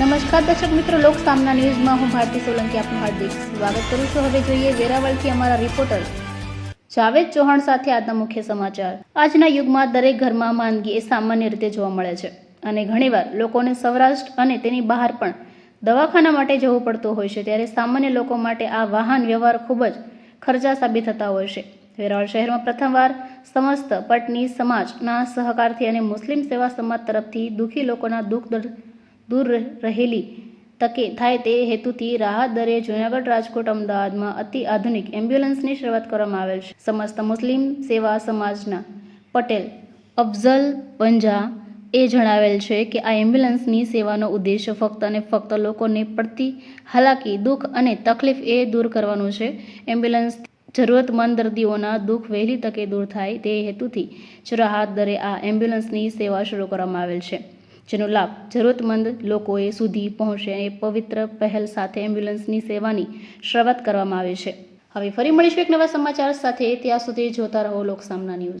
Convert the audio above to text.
નમસ્કાર દર્શક મિત્રો, લોક સામના ન્યૂઝમાં હું ભારતી સોલંકી આપનું હાર્દિક સ્વાગત કરું છું. હવે જોઈએ વેરાવળથી અમારા રિપોર્ટર જાવેદ ચૌહાણ સાથે આજના મુખ્ય સમાચાર. આજના યુગમાં દરેક ઘરમાં માંદગી એ સામાન્ય રીતે જોવા મળે છે અને ઘણીવાર લોકોને સૌરાષ્ટ્ર અને તેની બહાર પણ દવાખાના માટે જવું પડતું હોય છે, ત્યારે સામાન્ય લોકો માટે આ વાહન વ્યવહાર ખૂબ જ ખર્ચા સાબિત થતા હોય છે. વેરાવળ શહેરમાં પ્રથમવાર સમસ્ત પટની સમાજના સહકારથી અને મુસ્લિમ સેવા સમાજ તરફથી દુઃખી લોકોના દુઃખ દર્દ દૂર રહેલી તકે થાય તે હેતુથી રાહત દરે જૂનાગઢ રાજકોટ અમદાવાદમાં અતિ આધુનિક એમ્બ્યુલન્સની શરૂઆત કરવામાં આવેલ છે. સમસ્ત મુસ્લિમ સેવા સમાજના પટેલ અફઝલ પંજા એ જણાવેલ છે કે આ એમ્બ્યુલન્સની સેવાનો ઉદ્દેશ્ય ફક્ત અને ફક્ત લોકોને પડતી હાલાકી, દુઃખ અને તકલીફ એ દૂર કરવાનું છે. એમ્બ્યુલન્સ જરૂરતમંદ દર્દીઓના દુઃખ વહેલી તકે દૂર થાય તે હેતુથી જ રાહત દરે આ એમ્બ્યુલન્સની સેવા શરૂ કરવામાં આવેલ છે. જેનો લાભ જરૂરતમંદ લોકોએ સુધી પહોંચે એ પવિત્ર પહેલ સાથે એમ્બ્યુલન્સની સેવાની શરૂઆત કરવામાં આવે છે. હવે ફરી મળીશું એક નવા સમાચાર સાથે. ત્યાં સુધી જોતા રહો લોકસામના ન્યૂઝ.